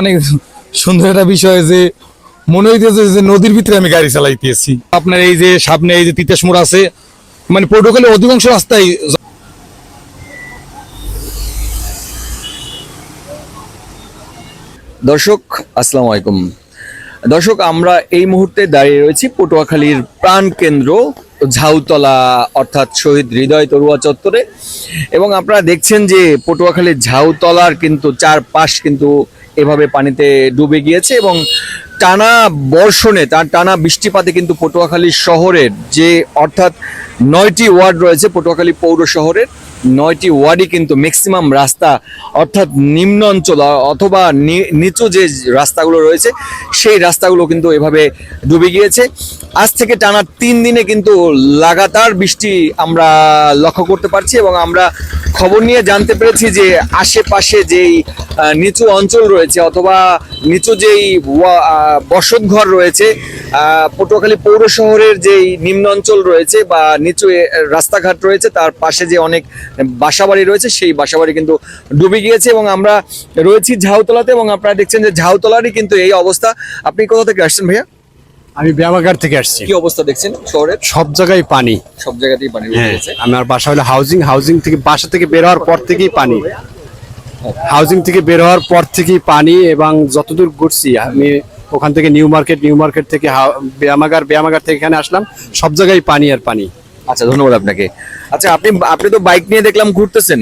অনেক সুন্দর একটা বিষয় যে মনে হইতেছে যে নদীর ভিতরে আমি গাড়ি চালাইতেছি। আপনার এই যে সামনে এই যে তিতাস মোড় আছে মানে পর্টুগালের অধিকাংশ রাস্তায় দর্শক, আসসালামু আলাইকুম। দর্শক, আমরা এই মুহূর্তে দাঁড়িয়ে রয়েছি পটুয়াখালীর প্রাণ কেন্দ্র ঝাউতলা, অর্থাৎ শহীদ হৃদয় তরুয়া চত্বরে। এবং আপনারা দেখছেন যে পটুয়াখালীর ঝাউতলার কিন্তু চারপাশ কিন্তু এভাবে পানিতে ডুবে গিয়েছে এবং টানা বর্ষণে, তার টানা বৃষ্টিপাতে কিন্তু পটুয়াখালী শহরের যে অর্থাৎ নয়টি ওয়ার্ড রয়েছে, পটুয়াখালী পৌর শহরের নয়টি ওয়ার্ডই কিন্তু ম্যাক্সিমাম রাস্তা অর্থাৎ নিম্ন অঞ্চল অথবা নিচু যে রাস্তাগুলো রয়েছে সেই রাস্তাগুলো কিন্তু এভাবে ডুবে গিয়েছে। আজ থেকে টানা তিন দিনে কিন্তু লাগাতার বৃষ্টি আমরা লক্ষ্য করতে পারছি এবং আমরা খবর নিয়ে জানতে পেরেছি যে আশেপাশে যেই নিচু অঞ্চল রয়েছে অথবা নিচু যেই আহ, বসতঘর রয়েছে পটুয়াখালী পৌর শহরের যেই নিম্ন অঞ্চল রয়েছে বা নিচু রাস্তাঘাট রয়েছে তার পাশে যে অনেক বাসাবাড়ি রয়েছে সেই বাসাবাড়ি কিন্তু ডুবে গিয়েছে এবং আমরা রয়েছি ঝাউতলাতে এবং আপনারা দেখছেন যে ঝাউতলারই কিন্তু এই অবস্থা। আপনি কোথা থেকে আসছেন ভাইয়া? আমি ব্যায়ামাগার থেকে আসছি। কি অবস্থা দেখছেন শহরে? সব জায়গায় পানি। সব জায়গাতেই পানি হ্যাঁ আমার বাসা হলো হাউজিং হাউজিং থেকে বাসা থেকে বের হওয়ার পর থেকেই পানি। হাউজিং থেকে বের হওয়ার পর থেকেই পানি এবং যতদূর ঘুরছি আমি ওখান থেকে নিউ মার্কেট নিউ মার্কেট থেকে ব্যায়ামাগার ব্যায়ামাগার থেকে এখানে আসলাম সব জায়গায় পানি আর পানি। আচ্ছা ধন্যবাদ আপনাকে। আচ্ছা আপনি আপনি তো বাইক নিয়ে দেখলাম ঘুরতেছেন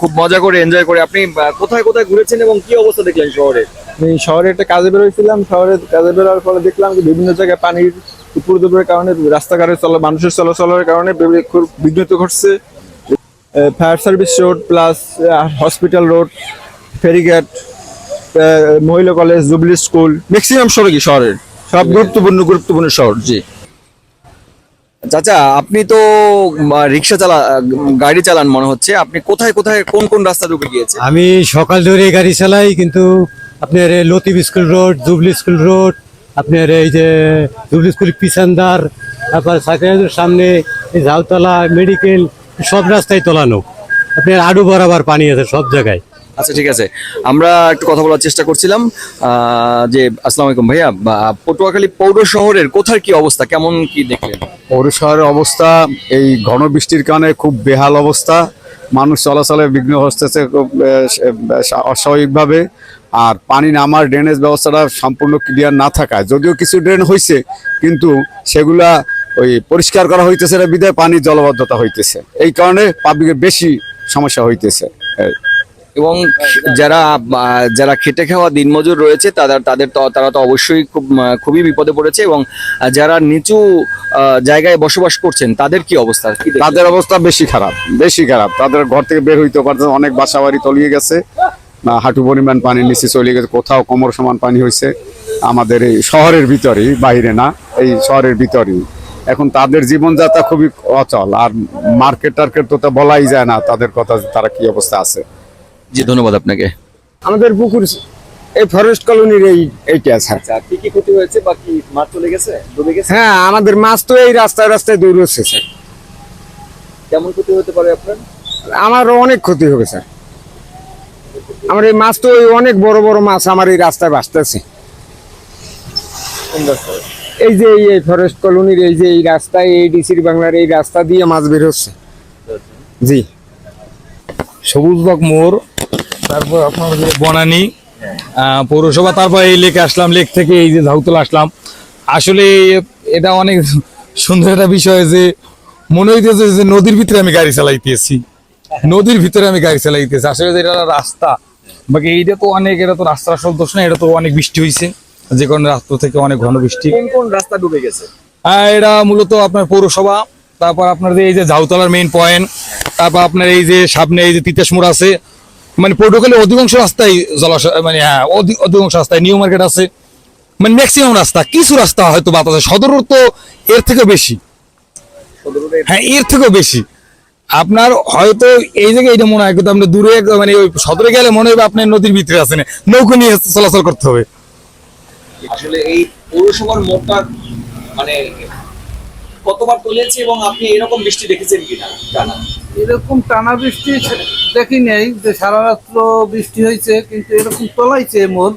খুব মজা করে এনজয় করে। আপনি কোথায় কোথায় ঘুরেছেন এবং কি অবস্থা দেখলেন শহরে? আমি শহরে একটা কাজে বেরোইছিলাম। শহরে কাজে বেরোয়ার ফলে দেখলাম যে বিভিন্ন জায়গায় পানির উপর দুপুরের কারণে রাস্তাঘাটে চলা মানুষের চলাচলের কারণে খুব বিঘ্নিত ঘটছে। Fire service road plus hospital road Ferighat মহিলা কলেজ জুবলি স্কুল ম্যাক্সিমাম সড়কই শহরের। সব গুরুত্বপূর্ণ গুরুত্বপূর্ণ শহর জি। চাচা, আপনি তো রিক্সা চালা গাড়ি চালান মনে হচ্ছে। আপনি কোথায় কোথায়, কোন কোন রাস্তা ঢুকে গিয়েছে আমি সকাল ধরে গাড়ি চালাই, কিন্তু আপনার Latif school road, jubilee school road, আপনার এই যে জুবলি স্কুল পিছান্দার তারপর সাইকেলের সামনে ঝাউতলা, মেডিকেল, সব রাস্তায় তোলানো। আপনার আডু বরাবর পানি আছে সব জায়গায়। আচ্ছা ঠিক আছে। আমরা একটু কথা বলার চেষ্টা করছিলাম যে আসসালামু আলাইকুম ভাইয়া পটুয়াখালী পৌর শহরের কোথার কি অবস্থা? কেমন কি দেখলেন? পৌর শহরের অবস্থা, এই ঘন বৃষ্টির কারণে খুব বেহাল অবস্থা। মানুষ চলাচলে বিঘ্ন খুব অস্বাভাবিকভাবে। আর পানি নামার ড্রেনেজ ব্যবস্থাটা সম্পূর্ণ ক্লিয়ার না থাকায়। যদিও কিছু ড্রেন হয়েছে কিন্তু সেগুলা ওই পরিষ্কার করা হইতেছে না, বিধায় পানির জলবদ্ধতা হইতেছে। এই কারণে পাবলিকের বেশি সমস্যা হইতেছে। এবং যারা যারা খেটে খাওয়া দিনমজুর রয়েছে, তাদের তাদের তারা তো অবশ্যই খুব খুবই বিপদে পড়েছে এবং যারা নিচু জায়গায় বসবাস করছেন, তাদের কি অবস্থা? তাদের অবস্থা বেশি খারাপ বেশি খারাপ। তাদের ঘর থেকে বের হইতে পারছে অনেক বাসা বাড়ি তলিয়ে গেছে। হাঁটু পরিমাণ পানি নিচে চলে গেছে, কোথাও কোমর সমান পানি হয়েছে আমাদের এই শহরের ভিতরেই, বাইরে না, এই শহরের ভিতরেই। এখন তাদের জীবনযাত্রা খুবই অচল, আর মার্কেট টার্কেট তো তা বলাই যায় না, তাদের কথা তারা কি অবস্থা আছে। জি ধন্যবাদ আপনাকে। আমাদের পুকুর এই ফরেস্ট কলোনির এই এইটা আছে। আচ্ছা কি কি ক্ষতি হয়েছে বা কি মাঠ চলে গেছে ডুবে গেছে? হ্যাঁ আমাদের মাছ তো এই রাস্তায় রাস্তায় দূর দৌড়চ্ছে স্যার। কেমন ক্ষতি হতে পারে আপনার? আমারও অনেক ক্ষতি হবে স্যার। আমার এই মাছ তো ওই অনেক বড় বড় মাছ আমার এই রাস্তায় বাঁচতেছে এই যে এই- এই ফরেস্ট কলোনির এই যে এই রাস্তায় এই ডিসির বাংলার এই রাস্তা দিয়ে মাছ বের হচ্ছে। জি। সবুজবাগ মোড় তারপর আপনার বনানী পৌরসভা তারপর এই লেকে আসলাম লেক থেকে এই যে ঝাউতলা আসলাম। আসলে এটা অনেক সুন্দর একটা বিষয় যে মনে হইতেছে যে নদীর ভিতরে আমি গাড়ি চালাইতেছি। নদীর ভিতরে আমি গাড়ি চালাইতেছি। আসলে যে এটা রাস্তা বাকি এইটা তো অনেক এটা তো রাস্তার আসল দোষ না এটা তো অনেক বৃষ্টি হয়েছে যে কোনো রাস্তা থেকে অনেক ঘন বৃষ্টি। কোন কোন রাস্তা ডুবে গেছে? হ্যাঁ এটা মূলত আপনার পৌরসভা তারপর আপনার এই যে ঝাউতলার মেইন পয়েন্ট তারপর আপনার এই যে সামনে এই যে তিতাসমোড় আছে মানে পর্টুগালের অধিকাংশ রাস্তায় জলাশয় মানে হ্যাঁ অধি- অধিকাংশ রাস্তায় নিউ মার্কেট আছে। মানে ম্যাক্সিমাম রাস্তা, কিছু রাস্তা হয়তো বাতাস আছে। সদর তো এর থেকেও বেশি। হ্যাঁ এর থেকেও বেশি। আপনার হয়তো এই জায়গায় এটা মনে হয়, কিন্তু আপনি দূরে মানে ওই সদরে গেলে মনে হবে আপনি নদীর ভিতরে আছেন। নৌকো নিয়ে চলাচল করতে হবে। আসলে এই পৌরসভার মোড়টা মানে কতবার তুলেছে এবং আপনি এরকম বৃষ্টি দেখেছেন কিনা? জানা এরকম টানা বৃষ্টি দেখি নেই যে সারা রাত্র বৃষ্টি হয়েছে কিন্তু এরকম তলাইছে মোর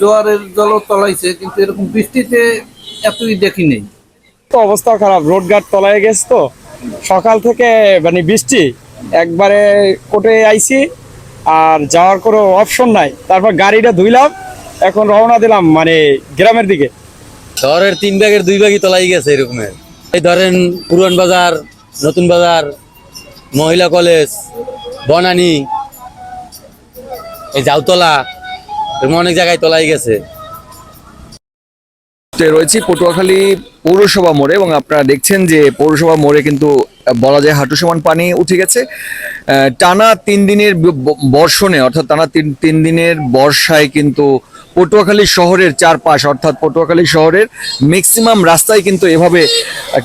জোয়ারের জলও তলাইছে কিন্তু এরকম বৃষ্টিতে এতই দেখি নেই। তো অবস্থা খারাপ রোড ঘাট তলায় গেছে তো। সকাল থেকে মানে বৃষ্টি একবারে কোটে আইছি আর যাওয়ার কোনো অপশন নাই। তারপর গাড়িটা ধুইলাম এখন রওনা দিলাম মানে গ্রামের দিকে। ধরের তিন ব্যাগের দুই ভাগই তলাই গেছে এরকমের। এই ধরেন পুরান বাজার নতুন বাজার মহিলা কলেজ, বনানী, এই জাউতলা, এরকম অনেক জায়গায় তোলাই গেছে। রয়েছি পটুয়াখালী পৌরসভা মোড়ে এবং আপনারা দেখছেন যে পৌরসভা মোড়ে কিন্তু বলা যায় হাঁটু সমান পানি উঠে গেছে। টানা তিন দিনের বর্ষণে, অর্থাৎ টানা তিন তিন দিনের বর্ষায় কিন্তু পটুয়াখালী শহরের চারপাশ, অর্থাৎ পটুয়াখালী শহরের ম্যাক্সিমাম রাস্তায় কিন্তু এভাবে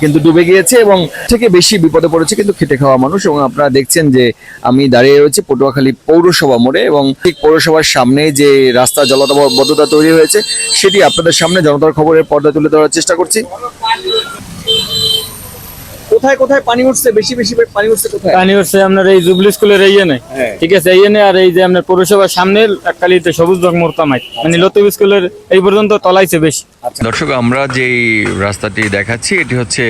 কিন্তু ডুবে গিয়েছে এবং থেকে বেশি বিপদে পড়েছে কিন্তু খেটে খাওয়া মানুষ এবং আপনারা দেখছেন যে আমি দাঁড়িয়ে রয়েছি পটুয়াখালী পৌরসভা মোড়ে এবং ঠিক পৌরসভার সামনে যে রাস্তা জলবদ্ধতা তৈরি হয়েছে, সেটি আপনাদের সামনে জনতার খবরের পর্দা তুলে ধরার চেষ্টা করছি। কোথায় কোথায় পানি উঠছে? বেশি বেশি পানি উঠছে কোথায়? পানি হচ্ছে আপনার এই জুবলি স্কুলের এই এনে। ঠিক আছে এই এনে আর এই যে আপনার পৌরসভার সামনে এককালিতে সবুজ রং মোরতামাই মানে লতিফ স্কুলের এই পর্যন্ত তলাইছে বেশি। দর্শক আমরা যেই রাস্তাটি দেখাচ্ছি এটি হচ্ছে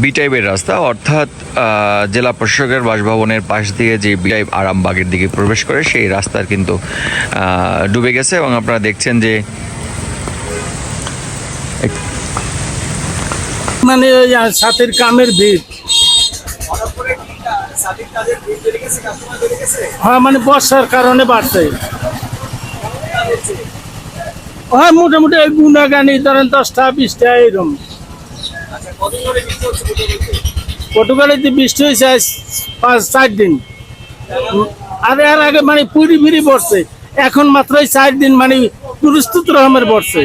বি টাইপের রাস্তা। অর্থাৎ আহ, জেলা প্রশাসকের বাসভবনের পাশ দিয়ে যে বি টাইপ আরামবাগের দিকে প্রবেশ করে সেই রাস্তার কিন্তু আহ, ডুবে গেছে। এবং আপনারা দেখছেন যে মানে সাথের কামের ভিড়। হ্যাঁ মানে বর্ষার কারণে বাড়ছে। হ্যাঁ মোটামুটি ওই গুণাগানি ধরেন দশটা, বিশটা এরকম। পর্তুগালিতে বৃষ্টি হয়েছে পাঁচ, চার দিন। আর এর আগে মানে পুরি ফিরি পড়ছে এখন মাত্র চার দিন মানে পুরুস্তুত রহমের পড়ছে